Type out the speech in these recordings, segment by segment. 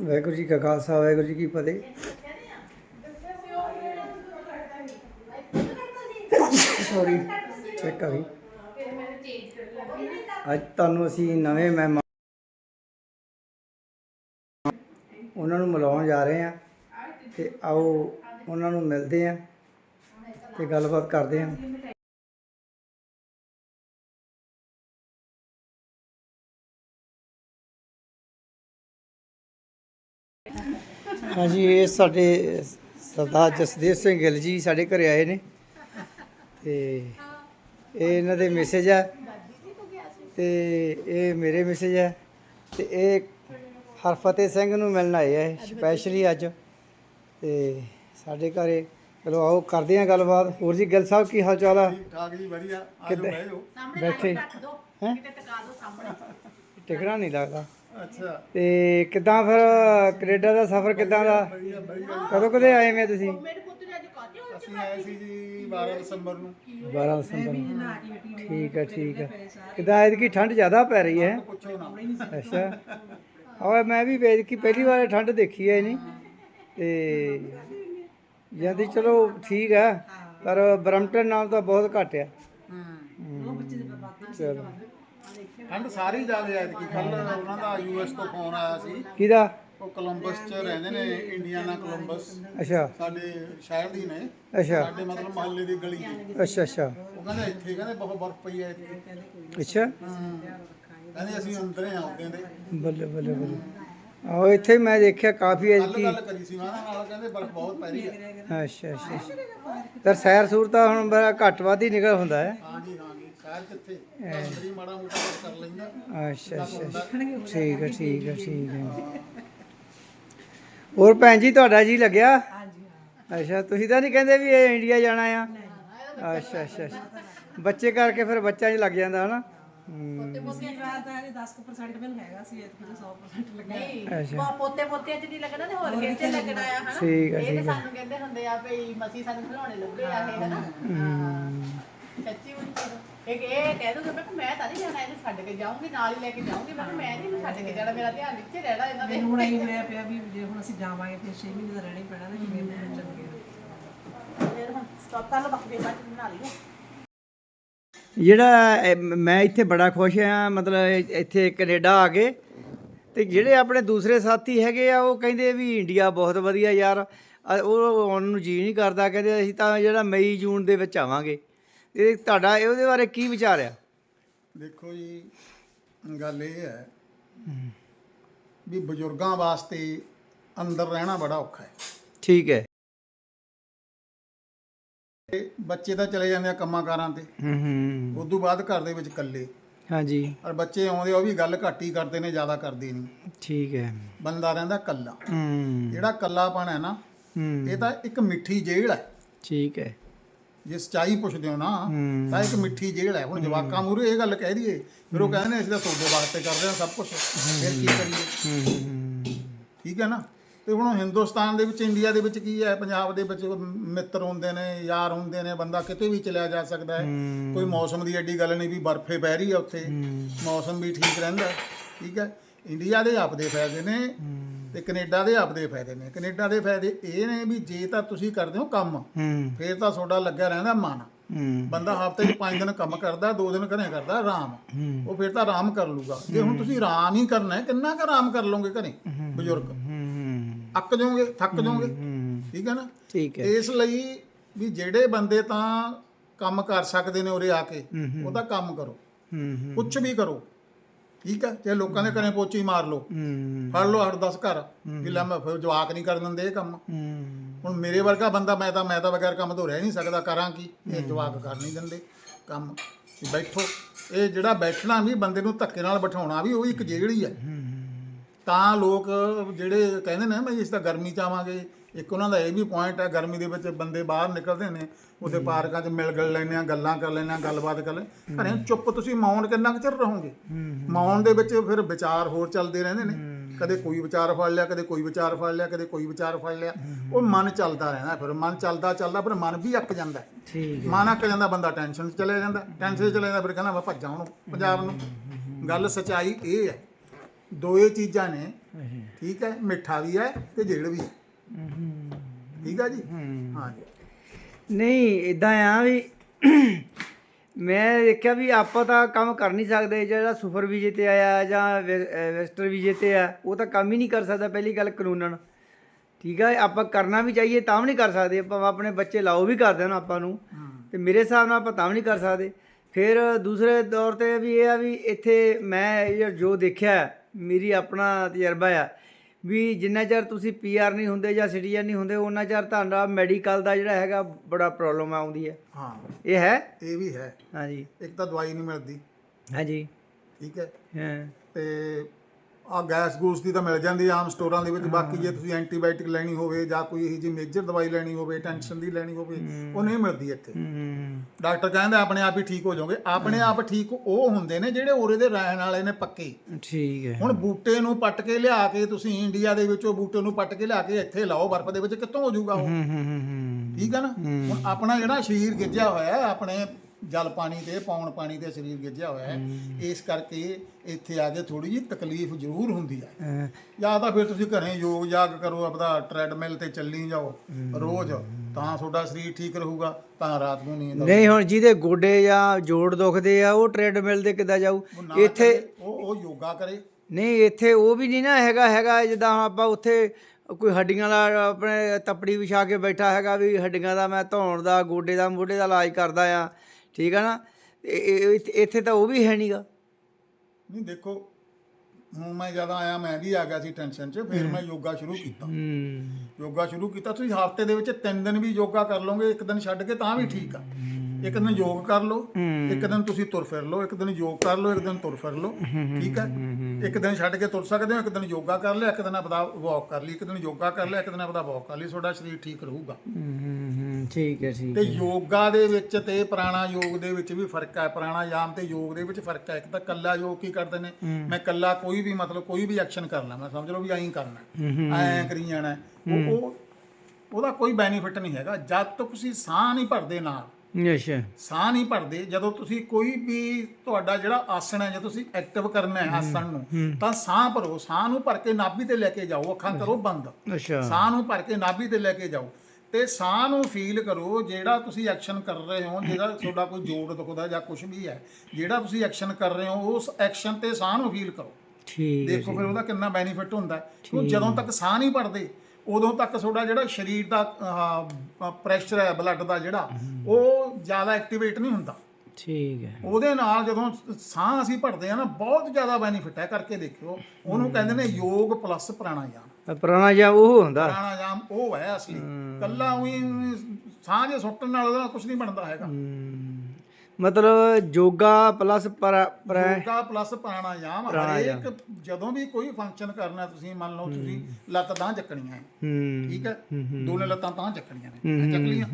ਵਾਹਿਗੁਰੂ ਜੀ ਕਾ ਖਾਲਸਾ, ਵਾਹਿਗੁਰੂ ਜੀ ਕੀ ਫਤਿਹ। Sorry check ਕਰੀ ਅੱਜ ਤੁਹਾਨੂੰ ਅਸੀਂ ਨਵੇਂ ਮਹਿਮਾਨ ਉਹਨਾਂ ਨੂੰ ਮਿਲਾਉਣ ਜਾ ਰਹੇ ਹਾਂ। ਤੇ ਆਓ, ਉਹਨਾਂ ਨੂੰ ਮਿਲਦੇ ਹਾਂ ਤੇ ਗੱਲਬਾਤ ਕਰਦੇ ਹਾਂ। ਹਾਂਜੀ ਇਹ ਸਾਡੇ ਸਰਦਾਰ ਜਸਦੇਵ ਸਿੰਘ ਗਿੱਲ ਜੀ ਸਾਡੇ ਘਰੇ ਆਏ ਨੇ। ਤੇ ਇਹ ਇਹਨਾਂ ਦੇ ਮੈਸੇਜ ਹੈ ਤੇ ਇਹ ਮੇਰੇ ਮੈਸੇਜ ਹੈ ਤੇ ਇਹ ਹਰਫਤਿਹ ਸਿੰਘ ਨੂੰ ਮਿਲਣ ਆਏ ਆ ਸਪੈਸ਼ਲੀ ਅੱਜ। ਤੇ ਸਾਡੇ ਘਰੇ ਚਲੋ ਆਓ ਕਰਦੇ ਹਾਂ ਗੱਲਬਾਤ। ਹੋਰ ਜੀ ਗਿੱਲ ਸਾਹਿਬ ਕੀ ਹਾਲ ਚਾਲ ਆ? ਠੀਕ ਠਾਕ ਜੀ ਵਧੀਆ। ਆ ਜਾਓ ਜਾਓ। ਬੈਠੇ। ਹੈ? ਟਿਕਣਾ ਨਹੀਂ ਲੱਗਦਾ। ਅੱਛਾ। ਤੇ ਕਿੱਦਾਂ ਫਿਰ ਕੈਨੇਡਾ ਦਾ ਸਫ਼ਰ ਕਿੱਦਾਂ ਦਾ? ਵਧੀਆ ਵਧੀਆ। ਕਦੋਂ ਕਦੇ ਆਏ ਮੈਂ ਤੁਸੀਂ? ਅਸੀਂ ਆਏ ਸੀ ਜੀ 12 ਦਸੰਬਰ ਨੂੰ। 12 ਦਸੰਬਰ ਨੂੰ। ਠੀਕ ਹੈ ਠੀਕ ਹੈ ਕਿੱਦਾਂ ਐਤਕੀ ਠੰਡ ਜ਼ਿਆਦਾ ਪੈ ਰਹੀ ਹੈ? ਪੁੱਛੋ ਨਾ। ਅੱਛਾ। ਹਾਂ ਮੈਂ ਵੀ ਐਤਕੀ ਪਹਿਲੀ ਵਾਰ ਠੰਡ ਦੇਖੀ ਹੈ ਨਹੀਂ ਤੇ ਜਾਂਦੀ ਚਲੋ ਠੀਕ ਹੈ ਪਰ ਬਰਮਟਨ ਨਾਲ ਤਾਂ ਬਹੁਤ ਘੱਟ ਆ। ਹਮ, ਚਲੋ। ਠੰਡ ਸਾਰੀ ਜ਼ਿਆਦਾ ਆਈ ਕਿ ਕੱਲ ਉਹਨਾਂ ਦਾ ਯੂਐਸ ਤੋਂ ਫੋਨ ਆਇਆ ਸੀ। ਕਿਹਦਾ? ਉਹ ਕੋਲੰਬਸ 'ਚ ਰਹਿੰਦੇ ਨੇ ਇੰਡੀਆਨਾ ਕੋਲੰਬਸ ਅੱਛਾ। ਸਾਡੇ ਸ਼ਹਿਰ ਦੀ ਨੇ। ਅੱਛਾ। ਸਾਡੇ ਮਤਲਬ ਮਹੱਲੇ ਦੀ ਗਲੀ ਦੀ। ਅੱਛਾ ਅੱਛਾ। ਉਹ ਕਹਿੰਦੇ ਇੱਥੇ ਕਹਿੰਦੇ ਬਹੁਤ ਬਰਫ਼ ਪਈ ਹੈ ਇੱਥੇ ਅੱਛਾ। ਕਹਿੰਦੇ ਅਸੀਂ ਅੰਦਰ ਆਉਂਦੇ ਨੇ ਬੱਲੇ ਬੱਲੇ ਬੱਲੇ। ਆਹੋ ਇੱਥੇ ਮੈਂ ਦੇਖਿਆ ਕਾਫੀ ਕੱਲ ਐਤਕੀ। ਗੱਲ ਕਰੀ ਸੀ ਮੈਂ ਉਹਨਾਂ ਨਾਲ ਕਹਿੰਦੇ ਬਰਫ਼ ਬਹੁਤ ਪੈ ਰਹੀ ਹੈ ਅੱਛਾ ਅੱਛਾ ਅੱਛਾ। ਸੈਰ ਸੂਰ ਤਾਂ ਹੁਣ ਬੜਾ ਘੱਟ ਵੱਧ ਹੀ ਨਿਕਲ ਹੁੰਦਾ ਹੈ ਹਾਂਜੀ ਹਾਂਜੀ ਸ਼ਹਿਰ ਕਿੱਥੇ ਹੀ। ਮਾੜਾ ਮੋਟਾ ਕੁਛ ਕਰ ਲੈਂਦਾ। ਅੱਛਾ ਅੱਛਾ ਠੀਕ ਹੈ ਠੀਕ ਹੈ ਠੀਕ ਹੈ। ਹੋਰ ਭੈਣ ਜੀ ਤੁਹਾਡਾ ਜੀ ਲੱਗਿਆ? ਅੱਛਾ ਤੁਸੀਂ ਤਾਂ ਨਹੀਂ ਕਹਿੰਦੇ ਵੀ ਇਹ ਇੰਡੀਆ ਜਾਣਾ ਆ? ਅੱਛਾ ਅੱਛਾ ਅੱਛਾ। ਬੱਚੇ ਕਰਕੇ ਫਿਰ ਬੱਚਾ ਹੀ ਲੱਗ ਜਾਂਦਾ ਹਨਾ? ਹਮ, ਅੱਛਾ। ਪੋਤੇ ਪੋਤਿਆਂ ਚ ਨਹੀਂ ਲੱਗਣਾ ਤੇ ਹੋਰ ਕਿੱਥੇ ਲੱਗਣਾ ਆ ਹਨਾ? ਠੀਕ ਹੈ ਇਹ ਠੀਕ ਤਾਂ ਹੈ। ਸਾਨੂੰ ਕਹਿੰਦੇ ਹੁੰਦੇ ਆ ਵੀ ਮਸੀ ਸਾਨੂੰ ਖਿਡੌਣੇ ਲੱਭੇ ਆ ਇਹ ਹਨਾ? ਹਮ, ਸੱਚੀ ਮੁੱਚੀ ਇੱਕ ਇਹ ਕਹਿ ਦੂੰਗਾ ਮੈਂ ਕਿਹਾ ਮੈਂ ਤਾਂ ਨਹੀਂ ਜਾਣਾ ਇਹਨੂੰ ਛੱਡ ਕੇ ਜਾਊਂਗੀ ਨਾਲ ਹੀ ਲੈ ਕੇ ਜਾਊਂਗੀ। ਮੈਂ ਕਿਹਾ ਮੈਂ ਨਹੀਂ ਇਹਨੂੰ ਛੱਡ ਕੇ ਜਾਣਾ ਮੇਰਾ ਧਿਆਨ ਇੱਥੇ ਰਹਿਣਾ ਇਹਨਾਂ ਦੇ ਹੁਣ ਇਹ ਹੋਇਆ ਪਿਆ ਵੀ ਜੇ ਹੁਣ ਅਸੀਂ ਜਾਵਾਂਗੇ ਫਿਰ 6 ਮਹੀਨੇ ਦਾ ਰਹਿਣਾ ਹੀ ਪੈਣਾ ਨਾ ਕਿਵੇਂ ਮੈਨੂੰ ਚੱਲ ਫਿਰ ਹੁਣ ਸਟਾਪ ਕਰ ਲਓ ਬਾਕੀ ਬਾਅਦ ਚ ਬਣਾ ਲਈਏ। ਜਿਹੜਾ ਇਹ ਮ- ਮੈਂ ਇੱਥੇ ਬੜਾ ਖੁਸ਼ ਹਾਂ ਮਤਲਬ ਇੱਥੇ ਕੈਨੇਡਾ ਆ ਕੇ ਤੇ ਜਿਹੜੇ ਆਪਣੇ ਦੂਸਰੇ ਸਾਥੀ ਹੈਗੇ ਆ ਉਹ ਕਹਿੰਦੇ ਵੀ ਇੰਡੀਆ ਬਹੁਤ ਵਧੀਆ ਯਾਰ ਅ- ਉਹ ਆਉਣ ਨੂੰ ਜੀ ਨਹੀਂ ਕਰਦਾ ਕਹਿੰਦੇ ਅਸੀਂ ਤਾਂ ਜਿਹੜਾ ਮਈ ਜੂਨ ਦੇ ਵਿੱਚ ਆਵਾਂਗੇ। ਇਹ ਤੁਹਾਡਾ ਇਹਦੇ ਬਾਰੇ ਕੀ ਵਿਚਾਰ ਆ? ਦੇਖੋ ਜੀ ਗੱਲ ਇਹ ਹੈ ਵੀ ਬਜ਼ੁਰਗਾਂ ਵਾਸਤੇ ਅੰਦਰ ਰਹਿਣਾ ਬੜਾ ਔਖਾ ਹੈ। ਠੀਕ ਹੈ। ਤੇ ਬੱਚੇ ਤਾਂ ਚਲੇ ਜਾਂਦੇ ਆ ਕੰਮਾਂ ਕਾਰਾਂ ਤੇ। ਹੂੰ ਹੂੰ। ਉਦੋਂ ਬਾਅਦ ਘਰ ਦੇ ਵਿੱਚ ਇਕੱਲੇ। ਹਾਂਜੀ। ਔਰ ਬੱਚੇ ਆਉਂਦੇ ਉਹ ਵੀ ਗੱਲ ਘੱਟ ਹੀ ਕਰਦੇ ਨੇ ਜ਼ਿਆਦਾ ਕਰਦੇ ਨਹੀਂ। ਠੀਕ ਹੈ। ਬੰਦਾ ਰਹਿੰਦਾ ਇਕੱਲਾ। ਹੂੰ। ਜਿਹੜਾ ਇਕੱਲਾਪਣ ਹੈ ਨਾ ਹੂੰ। ਇਹ ਤਾਂ ਇੱਕ ਮਿੱਠੀ ਜੇਲ੍ਹ ਹੈ। ਠੀਕ ਹੈ। ਜੇ ਸਚਾਈ ਪੁੱਛਦੇ ਹੋ ਨਾ। ਤਾਂ ਇੱਕ ਮਿੱਠੀ ਜੇਲ੍ਹ ਹੈ। ਹੁਣ ਜਵਾਕਾਂ ਮੂਰੇ ਇਹ ਗੱਲ ਕਹਿ ਦਈਏ ਫਿਰ ਉਹ ਕਹਿੰਦੇ ਅਸੀਂ ਤਾਂ ਤੁਹਾਡੇ ਵਾਸਤੇ ਕਰ ਰਹੇ ਹਾਂ ਸਭ ਕੁਝ ਫਿਰ ਕੀ ਕਰੀਏ? ਠੀਕ ਹੈ ਨਾ? ਤੇ ਹੁਣ ਹਿੰਦੁਸਤਾਨ ਦੇ ਵਿੱਚ ਇੰਡੀਆ ਦੇ ਵਿੱਚ ਕੀ ਹੈ? ਪੰਜਾਬ ਦੇ ਵਿੱਚ ਮਿੱਤਰ ਹੁੰਦੇ ਨੇ ਯਾਰ ਹੁੰਦੇ ਨੇ ਬੰਦਾ ਕਿਤੇ ਵੀ ਚਲਿਆ ਜਾ ਸਕਦਾ ਹੈ। ਕੋਈ ਮੌਸਮ ਦੀ ਐਡੀ ਗੱਲ ਨਹੀਂ ਵੀ ਬਰਫ਼ੇ ਪੈ ਰਹੀ ਹੈ ਉੱਥੇ। ਮੌਸਮ ਵੀ ਠੀਕ ਰਹਿੰਦਾ ਠੀਕ ਹੈ? ਇੰਡੀਆ ਦੇ ਆਪਦੇ ਫਾਇਦੇ ਨੇ। ਤੇ ਕੈਨੇਡਾ ਦੇ ਆਪਦੇ ਫਾਇਦੇ ਨੇ। ਕੈਨੇਡਾ ਦੇ ਫਾਇਦੇ ਇਹ ਨੇ ਵੀ ਜੇ ਤਾਂ ਤੁਸੀਂ ਕਰਦੇ ਹੋ ਕੰਮ ਫੇਰ ਤਾਂ ਤੁਹਾਡਾ ਲੱਗਿਆ ਰਹਿੰਦਾ ਮਨ। ਬੰਦਾ ਹਫ਼ਤੇ 'ਚ 5 ਦਿਨ ਕੰਮ ਕਰਦਾ 2 ਦਿਨ ਘਰੇ ਕਰਦਾ ਆਰਾਮ। ਉਹ ਫਿਰ ਤਾਂ ਆਰਾਮ ਕਰ ਲੂਗਾ। ਜੇ ਹੁਣ ਤੁਸੀਂ ਆਰਾਮ ਹੀ ਕਰਨਾ ਹੈ ਕਿੰਨਾ ਕੁ ਆਰਾਮ ਕਰ ਲਓਗੇ ਘਰੇ ਬਜ਼ੁਰਗ? ਅੱਕ ਜਾਓਗੇ ਥੱਕ ਜਾਓਗੇ? ਠੀਕ ਹੈ ਨਾ? ਠੀਕ ਹੈ। ਇਸ ਲਈ ਵੀ ਜਿਹੜੇ ਬੰਦੇ ਤਾਂ ਕੰਮ ਕਰ ਸਕਦੇ ਨੇ ਉਰੇ ਆ ਕੇ। ਉਹਦਾ ਕੰਮ ਕਰੋ। ਕੁਛ ਵੀ ਕਰੋ। ਠੀਕ ਹੈ ਜੇ ਲੋਕਾਂ ਦੇ ਘਰੇ ਪੋਚੀ ਮਾਰ ਲਓ। ਹੂੰ। ਫੜ ਲਓ 8-10 ਘਰ। ਵੀ ਲੈ ਮੈਂ ਫਿਰ ਜਵਾਕ ਨਹੀਂ ਕਰ ਦਿੰਦੇ ਇਹ ਕੰਮ। ਹੁਣ ਮੇਰੇ ਵਰਗਾ ਬੰਦਾ ਮੈਂ ਤਾਂ ਮੈਂ ਤਾਂ ਬਗੈਰ ਕੰਮ ਤੋਂ ਰਹਿ ਨਹੀਂ ਸਕਦਾ ਕਰਾਂ ਕੀ? ਇਹ ਜਵਾਕ ਕਰ ਨਹੀਂ ਦਿੰਦੇ। ਕੰਮ। ਬੈਠੋ। ਇਹ ਜਿਹੜਾ ਬੈਠਣਾ ਵੀ ਬੰਦੇ ਨੂੰ ਧੱਕੇ ਨਾਲ ਬਿਠਾਉਣਾ ਵੀ ਉਹ ਇੱਕ ਜੇਲ੍ਹ ਹੀ ਹੈ। ਤਾਂ ਲੋਕ ਜਿਹੜੇ ਕਹਿੰਦੇ ਨੇ ਮੈਂ ਇਸ ਤਾਂ ਗਰਮੀ ਚ ਆਵਾਂਗੇ ਇੱਕ ਉਹਨਾਂ ਦਾ ਇਹ ਵੀ ਪੁਆਇੰਟ ਹੈ ਗਰਮੀ ਦੇ ਵਿੱਚ ਬੰਦੇ ਬਾਹਰ ਨਿਕਲਦੇ ਨੇ ਉਹਦੇ ਪਾਰਕਾਂ 'ਚ ਮਿਲ ਗਿਲ ਲੈਂਦੇ ਆ ਗੱਲਾਂ ਕਰ ਲੈਂਦੇ ਆ ਗੱਲਬਾਤ ਕਰ ਲੈ ਘਰੇ ਚੁੱਪ ਤੁਸੀਂ ਮੌਨ ਕਿੰਨਾ ਕੁ ਚਿਰ ਰਹੋਗੇ? ਮੌਨ ਦੇ ਵਿੱਚ ਫਿਰ ਵਿਚਾਰ ਹੋਰ ਚੱਲਦੇ ਰਹਿੰਦੇ ਨੇ। ਕਦੇ ਕੋਈ ਵਿਚਾਰ ਫੜ ਲਿਆ ਕਦੇ ਕੋਈ ਵਿਚਾਰ ਫੜ ਲਿਆ ਕਦੇ ਕੋਈ ਵਿਚਾਰ ਫੜ ਲਿਆ। ਉਹ ਮਨ ਚੱਲਦਾ ਰਹਿੰਦਾ ਫਿਰ ਮਨ ਚੱਲਦਾ ਚੱਲਦਾ ਫਿਰ ਮਨ ਵੀ ਅੱਕ ਜਾਂਦਾ। ਹੈ। ਠੀਕ ਮਨ ਅੱਕ ਜਾਂਦਾ ਬੰਦਾ ਟੈਨਸ਼ਨ 'ਚ ਚਲੇ ਜਾਂਦਾ। ਟੈਨਸ਼ਨ 'ਚ ਚਲੇ ਜਾਂਦਾ ਫਿਰ ਕਹਿੰਦਾ ਮੈਂ ਭੱਜਾਂ ਹੁਣ ਪੰਜਾਬ ਨੂੰ। ਗੱਲ ਸਚਾਈ ਇਹ ਹੈ। ਦੋਏ ਚੀਜ਼ਾਂ ਨੇ। ਠੀਕ ਹੈ ਮਿੱਠਾ ਵੀ ਹੈ ਤੇ ਜੇੜ ਵੀ ਹੈ। ਠੀਕ ਹੈ ਜੀ? ਹਾਂ। ਨਹੀਂ ਇਦਾਂ ਆ ਵੀ ਮੈਂ ਦੇਖਿਆ ਵੀ ਆਪਾਂ ਤਾਂ ਕੰਮ ਕਰ ਨਹੀਂ ਸਕਦੇ ਜਿਹੜਾ ਸੁਪਰ ਵੀਜੇ ਤੇ ਆਇਆ ਜਾਂ ਵੈਸਟਰ ਵੀਜੇ ਤੇ ਆ ਉਹ ਤਾਂ ਕੰਮ ਹੀ ਨਹੀਂ ਕਰ ਸਕਦਾ ਪਹਿਲੀ ਗੱਲ ਕਾਨੂੰਨਨ। ਠੀਕ ਹੈ ਆਪਾਂ ਕਰਨਾ ਵੀ ਚਾਹੀਏ ਤਾਂ ਵੀ ਨਹੀਂ ਕਰ ਸਕਦੇ ਆਪਾਂ ਆਪਣੇ ਬੱਚੇ ਲਾਓ ਵੀ ਕਰ ਦੇਣ ਆਪਾਂ ਨੂੰ। ਤੇ ਮੇਰੇ ਹਿਸਾਬ ਨਾਲ ਆਪਾਂ ਤਾਂ ਵੀ ਨਹੀਂ ਕਰ ਸਕਦੇ। ਫਿਰ ਦੂਸਰੇ ਦੌਰ ਤੇ ਵੀ ਇਹ ਆ ਵੀ ਇੱਥੇ ਮੈਂ ਜੋ ਦੇਖਿਆ ਮੇਰੀ ਆਪਣਾ ਤਜਰਬਾ ਆ ਵੀ ਜਿੰਨਾ ਚਿਰ ਤੁਸੀਂ ਪੀਆਰ ਨਹੀਂ ਹੁੰਦੇ ਜਾਂ ਸਿਟੀਜ਼ਨ ਨਹੀਂ ਹੁੰਦੇ ਉਹਨਾਂ ਚਿਰ ਤੁਹਾਡਾ ਮੈਡੀਕਲ ਦਾ ਜਿਹੜਾ ਹੈਗਾ ਬੜਾ ਪ੍ਰੋਬਲਮ ਆਉਂਦੀ ਹੈ ਹਾਂ। ਇਹ ਹੈ? ਇਹ ਵੀ ਹੈ। ਹਾਂਜੀ। ਇੱਕ ਤਾਂ ਦਵਾਈ ਨਹੀਂ ਮਿਲਦੀ। ਹਾਂਜੀ। ਠੀਕ ਹੈ। ਹਾਂ। ਤੇ ਆ ਗੈਸ ਗੂਸ ਦੀ ਤਾਂ ਮਿਲ ਜਾਂਦੀ ਆ ਆਮ ਸਟੋਰਾਂ ਦੇ ਵਿੱਚ। ਬਾਕੀ ਜੇ ਤੁਸੀਂ ਐਂਟੀਬਾਇਓਟਿਕ ਲੈਣੀ ਹੋਵੇ ਜਾਂ ਕੋਈ ਇਹੋ ਜਿਹੀ ਮੇਜਰ ਦਵਾਈ ਲੈਣੀ ਹੋਵੇ ਟੈਨਸ਼ਨ ਦੀ ਲੈਣੀ ਹੋਵੇ ਉਹ ਨਹੀਂ ਮਿਲਦੀ ਇੱਥੇ। ਡਾਕਟਰ ਕਹਿੰਦਾ ਆਪਣੇ ਆਪ ਹੀ ਠੀਕ ਹੋ ਜਾਓਗੇ। ਆਪਣੇ ਆਪ ਠੀਕ ਉਹ ਹੁੰਦੇ ਨੇ ਜਿਹੜੇ ਉਰੇ ਦੇ ਰਹਿਣ ਵਾਲੇ ਨੇ ਪੱਕੇ। ਠੀਕ ਹੈ। ਹੁਣ ਬੂਟੇ ਨੂੰ ਪੱਟ ਕੇ ਲਿਆ ਕੇ ਤੁਸੀਂ ਇੰਡੀਆ ਦੇ ਵਿੱਚੋਂ ਬੂਟੇ ਨੂੰ ਪੱਟ ਕੇ ਲਿਆ ਕੇ ਇੱਥੇ ਲਾਓ ਬਰਫ਼ ਦੇ ਵਿੱਚ ਕਿੱਥੋਂ ਹੋ ਜਾਊਗਾ ਉਹ? ਠੀਕ ਹੈ ਨਾ? ਹੁਣ ਆਪਣਾ ਜਿਹੜਾ ਸਰੀਰ ਗਿੱਜਿਆ ਹੋਇਆ ਆਪਣੇ ਜਲ ਪਾਣੀ ਤੇ ਪੌਣ ਪਾਣੀ ਤੇ ਸਰੀਰ ਗਿੱਜਿਆ ਹੋਇਆ ਹੈ। ਇਸ ਕਰਕੇ ਇੱਥੇ ਆ ਕੇ ਥੋੜੀ ਜਿਹੀ ਤਕਲੀਫ ਜ਼ਰੂਰ ਹੁੰਦੀ ਹੈ। ਜਾਂ ਤਾਂ ਫਿਰ ਤੁਸੀਂ ਘਰੇ ਯੋਗ ਜਾਗ ਕਰੋ ਆਪਦਾ ਟ੍ਰੈਡਮਿਲ ਤੇ ਚੱਲੀ ਜਾਓ ਰੋਜ਼ ਤਾਂ ਤੁਹਾਡਾ ਸਰੀਰ ਠੀਕ ਰਹੂਗਾ ਤਾਂ ਰਾਤ ਨੂੰ ਨੀਂਦ। ਨਹੀਂ ਹੁਣ ਜਿਹਦੇ ਗੋਡੇ ਜਾਂ ਜੋੜ ਦੁਖਦੇ ਆ ਉਹ ਟ੍ਰੈਡਮਿਲ ਤੇ ਕਿੱਦਾਂ ਜਾਊ? ਇੱਥੇ ਉਹ ਉਹ ਯੋਗਾ ਕਰੇ। ਨਹੀਂ ਇੱਥੇ ਉਹ ਵੀ ਨਹੀਂ ਨਾ ਹੈਗਾ ਹੈਗਾ ਜਿੱਦਾਂ ਆਪਾਂ ਉੱਥੇ ਕੋਈ ਹੱਡੀਆਂ ਦਾ ਆਪਣੇ ਤਪੜੀ ਵਿਛਾ ਕੇ ਬੈਠਾ ਹੈਗਾ ਵੀ ਹੱਡੀਆਂ ਦਾ ਮੈਂ ਧੌਣ ਦਾ ਗੋਡੇ ਦਾ ਮੋਢੇ ਦਾ ਇਲਾਜ ਕਰਦਾ ਆ। ਠੀਕ ਹੈ ਨਾ ਇੱਥੇ- ਤਾਂ ਉਹ ਵੀ ਹੈ ਨਹੀਂਗਾ ਨਹੀਂ ਦੇਖੋ ਹੁਣ ਮੈਂ ਜਦੋਂ ਆਇਆ ਮੈਂ ਵੀ ਆ ਗਿਆ ਸੀ ਟੈਨਸ਼ਨ 'ਚ ਫਿਰ ਮੈਂ ਯੋਗਾ ਸ਼ੁਰੂ ਕੀਤਾ ਹੂੰ ਯੋਗਾ ਸ਼ੁਰੂ ਕੀਤਾ ਤੁਸੀਂ ਹਫ਼ਤੇ ਦੇ ਵਿੱਚ ਤਿੰਨ ਦਿਨ ਵੀ ਯੋਗਾ ਕਰ ਲਓਗੇ ਇੱਕ ਦਿਨ ਛੱਡ ਕੇ ਤਾਂ ਵੀ ਠੀਕ ਆ ਇੱਕ ਦਿਨ ਯੋਗ ਕਰ ਲਓ ਇੱਕ ਦਿਨ ਤੁਸੀਂ ਤੁਰ ਫਿਰ ਲਓ ਇੱਕ ਦਿਨ ਯੋਗ ਕਰ ਲਓ ਇੱਕ ਦਿਨ ਤੁਰ ਫਿਰ ਲਓ ਠੀਕ ਹੈ ਇੱਕ ਦਿਨ ਛੱਡ ਕੇ ਤੁਰ ਸਕਦੇ ਹੋ ਇੱਕ ਦਿਨ ਯੋਗਾ ਕਰ ਲਿਆ ਇੱਕ ਦਿਨ ਆਪਦਾ ਵਾਕ ਕਰ ਲਈ ਇੱਕ ਦਿਨ ਯੋਗਾ ਕਰ ਲਿਆ ਇੱਕ ਦਿਨ ਆਪਦਾ ਵਾਕ ਕਰ ਲਈ ਤੁਹਾਡਾ ਸਰੀਰ ਠੀਕ ਰਹੂਗਾ ਠੀਕ ਹੈ ਠੀਕ ਤੇ ਯੋਗਾ ਦੇ ਵਿੱਚ ਤੇ ਪ੍ਰਾਣਾ ਯੋਗ ਦੇ ਵਿੱਚ ਵੀ ਫ਼ਰਕ ਹੈ ਪ੍ਰਾਣਾਯਾਮ ਤੇ ਯੋਗ ਦੇ ਵਿੱਚ ਫ਼ਰਕ ਹੈ। ਇੱਕ ਤਾਂ ਕੱਲਾ ਯੋਗ ਕੀ ਕਰਦੇ ਨੇ? ਮੈਂ ਕੱਲਾ ਕੋਈ ਵੀ ਮਤਲਬ ਕੋਈ ਵੀ ਐਕਸ਼ਨ ਕਰਨਾ ਮੈਂ ਸਮਝ ਲਓ ਵੀ ਐਂ ਕਰਨਾ। ਐਂ ਕਰੀ ਜਾਣਾ। ਉਹ ਉਹ ਉਹਦਾ ਕੋਈ ਬੈਨੀਫਿਟ ਨਹੀਂ ਹੈਗਾ। ਜਦ ਤੱਕ ਤੁਸੀਂ ਸਾਹ ਨਹੀਂ ਭਰਦੇ ਨਾਲ ਅੱਛਾ। ਸਾਹ ਨਹੀਂ ਭਰਦੇ ਜਦੋਂ ਤੁਸੀਂ ਕੋਈ ਵੀ ਤੁਹਾਡਾ ਜਿਹੜਾ ਆਸਣ ਹੈ ਜੇ ਤੁਸੀਂ ਐਕਟਿਵ ਕਰਨਾ ਹੈ ਆਸਣ ਨੂੰ ਤਾਂ ਸਾਹ ਭਰੋ। ਸਾਹ ਨੂੰ ਭਰ ਕੇ ਨਾਭੀ ਤੇ ਲੈ ਕੇ ਜਾਓ ਅੱਖਾਂ ਕਰੋ ਬੰਦ। ਅੱਛਾ। ਸਾਹ ਨੂੰ ਭਰ ਕੇ ਨਾਭੀ ਤੇ ਲੈ ਕੇ ਜਾਓ। ਤੇ ਸਾਹ ਨੂੰ ਫੀਲ ਕਰੋ ਜਿਹੜਾ ਤੁਸੀਂ ਐਕਸ਼ਨ ਕਰ ਰਹੇ ਹੋ ਜਿਹੜਾ ਤੁਹਾਡਾ ਕੋਈ ਜੋੜ ਦੁਖਦਾ ਜਾਂ ਕੁਝ ਵੀ ਹੈ ਜਿਹੜਾ ਤੁਸੀਂ ਐਕਸ਼ਨ ਕਰ ਰਹੇ ਹੋ ਉਸ ਐਕਸ਼ਨ ਤੇ ਸਾਹ ਨੂੰ ਫੀਲ ਕਰੋ। ਠੀਕ ਦੇਖੋ ਫਿਰ ਉਹਦਾ ਕਿੰਨਾ ਬੈਨੀਫਿਟ ਹੁੰਦਾ। ਕਿਉਂ? ਜਦੋਂ ਤੱਕ ਸਾਹ ਨਹੀਂ ਭਰਦੇ ਉਦੋਂ ਤੱਕ ਤੁਹਾਡਾ ਜਿਹੜਾ ਸਰੀਰ ਦਾ ਪ੍ਰੈਸ਼ਰ ਹੈ ਬਲੱਡ ਦਾ ਜਿਹੜਾ ਉਹ ਜ਼ਿਆਦਾ ਐਕਟੀਵੇਟ ਨਹੀਂ ਹੁੰਦਾ। ਠੀਕ ਹੈ। ਉਹਦੇ ਨਾਲ ਜਦੋਂ ਸਾਹ ਅਸੀਂ ਭਰਦੇ ਆ ਨਾ ਬਹੁਤ ਜ਼ਿਆਦਾ ਬੈਨੀਫਿਟ ਹੈ ਕਰਕੇ ਦੇਖਿਓ। ਉਹਨੂੰ ਕਹਿੰਦੇ ਨੇ ਯੋਗ ਪਲੱਸ ਪ੍ਰਾਣਾਯਾਮ। ਤਾਂ ਪੁਰਾਣਾ ਜਾਂ ਉਹ ਹੁੰਦਾ। ਪ੍ਰਾਣਾਯਾਮ ਉਹ ਹੈ ਅਸਲੀ। ਕੱਲਾ ਉਹੀ ਸਾਹ ਜੇ ਸੁੱਟਣ ਨਾਲ ਉਹਦਾ ਕੁਝ ਨਹੀਂ ਬਣਦਾ ਹੈਗਾ। ਮਤਲਬ ਯੋਗਾ ਪਲੱਸ ਯੋਗਾ ਪਲੱਸ ਪ੍ਰਾਣਾਯਾਮ ਹਰੇਕ ਜਦੋਂ ਵੀ ਕੋਈ ਫੰਕਸ਼ਨ ਕਰਨਾ ਤੁਸੀਂ ਮੰਨ ਲਓ ਤੁਸੀਂ ਲੱਤ ਤਾਂ ਚੱਕਣੀਆਂ ਠੀਕ ਹੈ? ਦੋਨੇ ਲੱਤਾਂ ਤਾਂ ਚੱਕਣੀਆਂ ਨੇ। ਚੱਕ ਲੀਆਂ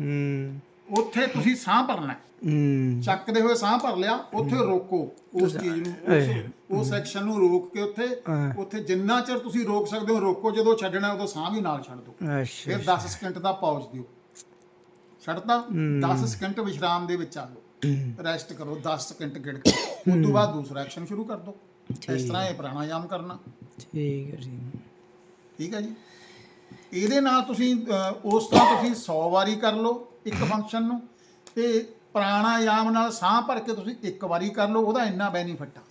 ਉੱਥੇ ਤੁਸੀਂ ਸਾਹ ਭਰਨਾ ਹੈ। ਹੂੰ। ਚੱਕਦੇ ਹੋਏ ਸਾਹ ਭਰ ਲਿਆ ਉੱਥੇ ਰੋਕੋ ਉਸ ਚੀਜ਼ ਨੂੰ। ਉਸ- ਉਸ ਸੈਕਸ਼ਨ ਨੂੰ ਰੋਕ ਕੇ ਉੱਥੇ ਹਾਂ। ਉੱਥੇ ਜਿੰਨਾ ਚਿਰ ਤੁਸੀਂ ਰੋਕ ਸਕਦੇ ਹੋ ਰੋਕੋ। ਜਦੋਂ ਛੱਡਣਾ ਉਦੋਂ ਸਾਹ ਵੀ ਨਾਲ ਛੱਡ ਦਿਓ। ਅੱਛਾ ਫਿਰ 10 ਸਕਿੰਟ ਦਾ ਪੌਜ਼ ਦਿਓ। ਛੱਡਤਾ 10 ਸਕਿੰਟ ਵਿਸ਼ਰਾਮ ਦੇ ਵਿੱਚ ਆ ਜਾਓ। ਰੈਸਟ ਕਰੋ 10 ਸਕਿੰਟ ਗਿਣ ਕੇ। ਉਸ ਤੋਂ ਬਾਅਦ ਦੂਸਰਾ ਐਕਸ਼ਨ ਸ਼ੁਰੂ ਕਰ ਦਿਓ। ਇਸ ਤਰ੍ਹਾਂ ਇਹ ਪ੍ਰਾਣਾਯਾਮ ਕਰਨਾ। ਠੀਕ ਹੈ ਠੀਕ ਠੀਕ ਹੈ ਜੀ? ਇਹਦੇ ਨਾਲ ਤੁਸੀਂ ਉਸ ਤਰ੍ਹਾਂ ਤੁਸੀਂ 100 ਵਾਰੀ ਕਰ ਲਓ। ਇੱਕ ਫੰਕਸ਼ਨ ਨੂੰ ਤੇ ਪ੍ਰਾਣਾਯਾਮ ਨਾਲ ਸਾਹ ਭਰ ਕੇ ਤੁਸੀਂ ਇੱਕ ਵਾਰੀ ਕਰ ਲਓ ਉਹਦਾ ਇੰਨਾ ਬੈਨੀਫਿਟ ਆ।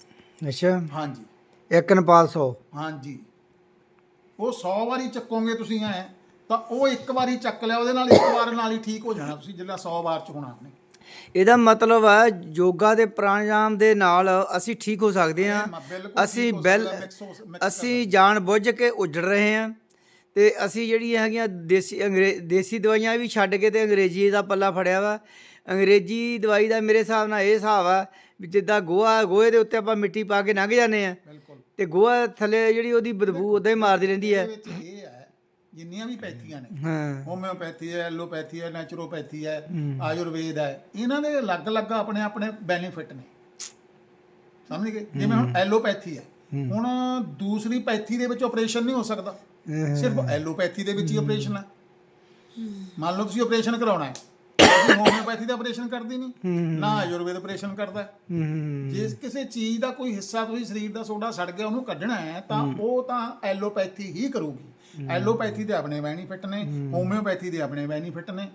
ਅੱਛਾ। ਹਾਂਜੀ। ਇੱਕ ਨਪਾਲ 100 ਹਾਂਜੀ। ਉਹ 100 ਵਾਰੀ ਚੱਕੋਗੇ ਤੁਸੀਂ ਐ ਤਾਂ ਉਹ ਇੱਕ ਵਾਰੀ ਚੱਕ ਲਿਆ ਉਹਦੇ ਨਾਲ ਇੱਕ ਵਾਰ ਨਾਲ ਹੀ ਠੀਕ ਹੋ ਜਾਣਾ ਤੁਸੀਂ ਜਿਹੜਾ 100 ਵਾਰ ਚ ਹੋਣਾ ਆਪਨੇ। ਇਹਦਾ ਮਤਲਬ ਹੈ ਯੋਗਾ ਦੇ ਪ੍ਰਾਣਾਯਾਮ ਦੇ ਨਾਲ ਅਸੀਂ ਠੀਕ ਹੋ ਸਕਦੇ ਹਾਂ। ਅਸੀਂ ਬੈਲ ਅਸੀਂ ਜਾਣ ਬੁੱਝ ਕੇ ਉੱਜੜ ਰਹੇ ਹਾਂ। ਤੇ ਅਸੀਂ ਜਿਹੜੀਆਂ ਹੈਗੀਆਂ ਦੇਸੀ ਦੇਸੀ ਦਵਾਈਆਂ ਵੀ ਛੱਡ ਕੇ ਤੇ ਅੰਗਰੇਜ਼ੀ ਦਾ ਪੱਲਾ ਫੜਿਆ ਵਾ। ਅੰਗਰੇਜ਼ੀ ਦਵਾਈ ਦਾ ਮੇਰੇ ਹਿਸਾਬ ਨਾਲ ਇਹ ਹਿਸਾਬ ਆ ਵੀ ਜਿੱਦਾਂ ਗੋਹਾ ਗੋਹੇ ਦੇ ਉੱਤੇ ਆਪਾਂ ਮਿੱਟੀ ਪਾ ਕੇ ਲੰਘ ਜਾਂਦੇ ਆ ਤੇ ਗੋਹਾ ਥੱਲੇ ਜਿਹੜੀ ਉਹਦੀ ਬਦਬੂ ਉਦਾਂ ਹੀ ਮਾਰਦੀ ਰਹਿੰਦੀ ਹੈ ਜਿੰਨੀਆਂ ਵੀ ਪੈਥੀਆਂ ਨੇ ਹਾਂ। ਹੋਮਿਓਪੈਥੀ ਹੈ ਐਲੋਪੈਥੀ ਹੈ ਨੈਚੁਰੋਪੈਥੀ ਹੈ ਆਯੁਰਵੇਦ ਹੈ ਇਹਨਾਂ ਦੇ ਅਲੱਗ-ਅਲੱਗ ਆਪਣੇ ਆਪਣੇ ਬੈਨੀਫਿਟ ਨੇ। ਸਮਝ ਗਏ? ਜਿਵੇਂ ਹੁਣ ਐਲੋਪੈਥੀ ਹੈ। ਹੁਣ ਦੂਸਰੀ ਪੈਥੀ ਦੇ ਵਿੱਚ ਆਪਰੇਸ਼ਨ ਨਹੀਂ ਹੋ ਸਕਦਾ। ਸਿਰਫ ਐਲੋਪੈਥੀ ਦੇ ਵਿੱਚ ਹੀ ਆਪਰੇਸ਼ਨ ਹੈ ਮੰਨ ਲਓ ਤੁਸੀਂ ਆਪਰੇਸ਼ਨ ਕਰਾਉਣਾ ਹੈ। ਹੋਮਿਓਪੈਥੀ ਦਾ ਆਪਰੇਸ਼ਨ ਕਰਦੇ ਨਹੀਂ। ਨਾ ਆਯੁਰਵੇਦ ਆਪਰੇਸ਼ਨ ਕਰਦਾ ਜੇ ਕਿਸੇ ਚੀਜ਼ ਦਾ ਕੋਈ ਹਿੱਸਾ ਤੁਸੀਂ ਸਰੀਰ ਦਾ ਸੋਡਾ ਸੜ ਗਿਆ ਉਹਨੂੰ ਕੱਢਣਾ ਹੈ ਤਾਂ ਉਹ ਤਾਂ ਐਲੋਪੈਥੀ ਹੀ ਕਰੂਗੀ। ਐਲੋਪੈਥੀ ਦੇ ਆਪਣੇ ਬੈਨੀਫਿਟ ਨੇ ਹੋਮਿਓਪੈਥੀ ਦੇ ਆਪਣੇ ਬੈਨੀਫਿਟ ਨੇ।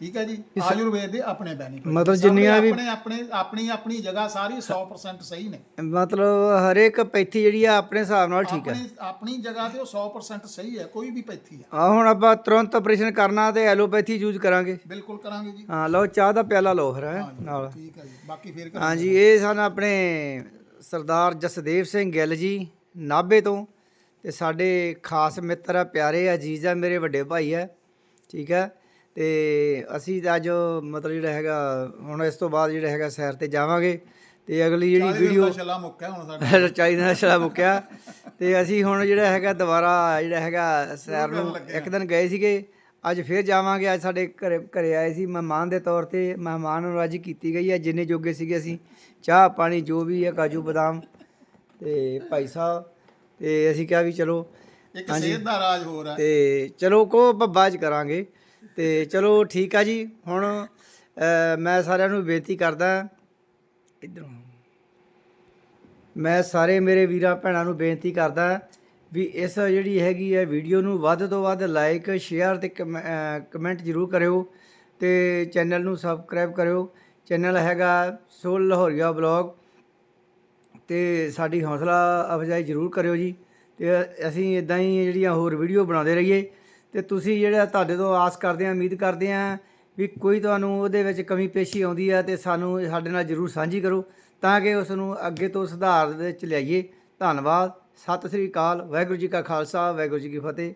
ਠੀਕ ਹੈ ਜੀ? ਆਯੁਰਵੇਦ ਦੇ ਆਪਣੇ ਬੈਨੀਫਿਟ ਮਤਲਬ ਜਿੰਨੀਆਂ ਵੀ- ਆਪਣੇ ਆਪਣੇ ਆਪਣੀ ਆਪਣੀ ਜਗ੍ਹਾ ਸਾਰੀ 100% ਸਹੀ ਨੇ। ਮਤਲਬ ਹਰੇਕ ਪੈਥੀ ਜਿਹੜੀ ਆ ਆਪਣੇ ਹਿਸਾਬ ਨਾਲ ਠੀਕ ਹੈ। ਆਪਣੀ ਆਪਣੀ ਜਗ੍ਹਾ ਤੇ ਉਹ 100% ਸਹੀ ਹੈ ਕੋਈ ਵੀ ਪੈਥੀ ਹੈ ਆ ਹੁਣ ਆਪਾਂ ਤੁਰੰਤ ਆਪਰੇਸ਼ਨ ਕਰਨਾ ਤੇ ਐਲੋਪੈਥੀ ਯੂਜ਼ ਕਰਾਂਗੇ। ਬਿਲਕੁਲ ਕਰਾਂਗੇ ਜੀ। ਹਾਂ ਲਓ ਚਾਹ ਦਾ ਪਿਆਲਾ ਲਓ ਫਿਰ ਹੈਂ, ਨਾਲ। ਠੀਕ ਹੈ ਜੀ। ਬਾਕੀ ਫੇਰ ਕਰਾਂਗੇ। ਹਾਂਜੀ ਇਹ ਸਨ ਆਪਣੇ ਸਰਦਾਰ ਜਸਦੇਵ ਸਿੰਘ ਗਿੱਲ ਜੀ ਨਾਭੇ ਤੋਂ। ਤੇ ਸਾਡੇ ਖਾਸ ਮਿੱਤਰ ਆ ਪਿਆਰੇ ਆ ਅਜੀਜ਼ ਆ ਮੇਰੇ ਵੱਡੇ ਭਾਈ ਆ ਠੀਕ ਹੈ। ਤੇ ਅਸੀਂ ਤਾਂ ਅੱਜ ਮਤਲਬ ਜਿਹੜਾ ਹੈਗਾ ਹੁਣ ਇਸ ਤੋਂ ਬਾਅਦ ਜਿਹੜਾ ਹੈਗਾ ਸੈਰ ਤੇ ਜਾਵਾਂਗੇ ਤੇ ਅਗਲੀ ਜਿਹੜੀ ਵੀਡੀਓ ਛਲਾ ਮੁੱਕਿਆ ਹੁਣ ਸਾਡਾ। ਚਾਹੀਦਾ ਦਾ ਛੜਾ ਮੁੱਕਿਆ। ਤੇ ਅਸੀਂ ਹੁਣ ਜਿਹੜਾ ਹੈਗਾ ਦੁਬਾਰਾ ਜਿਹੜਾ ਹੈਗਾ ਸੈਰ ਨੂੰ ਇੱਕ ਦਿਨ ਗਏ ਸੀਗੇ। ਅੱਜ ਫੇਰ ਜਾਵਾਂਗੇ। ਅੱਜ ਸਾਡੇ ਘਰੇ ਘਰੇ ਆਏ ਸੀ ਮਹਿਮਾਨ ਦੇ ਤੌਰ ਤੇ। ਮਹਿਮਾਨ ਨਵਾਜ਼ੀ ਕੀਤੀ ਗਈ ਹੈ। ਜਿੰਨੇ ਜੋਗੇ ਸੀਗੇ ਅਸੀਂ। ਚਾਹ ਪਾਣੀ ਜੋ ਵੀ ਹੈ ਕਾਜੂ ਬਦਾਮ ਤੇ ਭਾਈ ਸਾਹਿਬ। ਤੇ ਅਸੀਂ ਕਿਹਾ ਵੀ ਚਲੋ ਇੱਕ ਸਿਹਤ ਦਾ ਰਾਜ ਹੈ। ਤੇ ਚਲੋ ਕੋ ਆਪਾਂ 'ਚ ਕਰਾਂਗੇ। ਤੇ ਚਲੋ ਠੀਕ ਆ ਜੀ। ਹੁਣ ਮੈਂ ਸਾਰਿਆਂ ਨੂੰ ਬੇਨਤੀ ਕਰਦਾ, ਇਧਰੋਂ। ਮੈਂ ਸਾਰੇ ਮੇਰੇ ਵੀਰਾਂ ਭੈਣਾਂ ਨੂੰ ਬੇਨਤੀ ਕਰਦਾ ਵੀ ਇਸ ਜਿਹੜੀ ਹੈਗੀ ਹੈ ਵੀਡੀਓ ਨੂੰ ਵੱਧ ਤੋਂ ਵੱਧ ਲਾਈਕ, ਸ਼ੇਅਰ ਤੇ ਕਮੈ- ਕਮੈਂਟ ਜ਼ਰੂਰ ਕਰਿਓ ਤੇ ਚੈਨਲ ਨੂੰ ਸਬਸਕ੍ਰਾਈਬ ਕਰਿਓ। ਚੈਨਲ ਹੈਗਾ ਸੋਲ ਲਾਹੌਰੀਆ ਬਲੌਗ ਤੇ ਸਾਡੀ ਹੌਸਲਾ ਅਫਜ਼ਾਈ ਜ਼ਰੂਰ ਕਰਿਓ ਜੀ। ਤੇ ਅਸੀਂ ਇਦਾਂ ਹੀ ਜਿਹੜੀਆਂ ਹੋਰ ਵੀਡੀਓ ਬਣਾਉਂਦੇ ਰਹੀਏ। ਤੇ ਤੁਸੀਂ ਜਿਹੜਾ ਤੁਹਾਡੇ ਤੋਂ ਆਸ ਕਰਦੇ ਆ ਉਮੀਦ ਕਰਦੇ ਆ ਵੀ ਕੋਈ ਤੁਹਾਨੂੰ ਉਹਦੇ ਵਿੱਚ ਕਮੀ ਪੇਸ਼ੀ ਆਉਂਦੀ ਆ ਤੇ ਸਾਨੂੰ ਸਾਡੇ ਨਾਲ ਜ਼ਰੂਰ ਸਾਂਝੀ ਕਰੋ ਤਾਂ ਕਿ ਉਸ ਨੂੰ ਅੱਗੇ ਤੋਂ ਸੁਧਾਰ ਦੇ ਵਿੱਚ ਲਿਆਈਏ। ਧੰਨਵਾਦ। ਸਤਿ ਸ੍ਰੀ ਅਕਾਲ। ਵਾਹਿਗੁਰੂ ਜੀ ਕਾ ਖਾਲਸਾ, ਵਾਹਿਗੁਰੂ ਜੀ ਕੀ ਫਤਿਹ।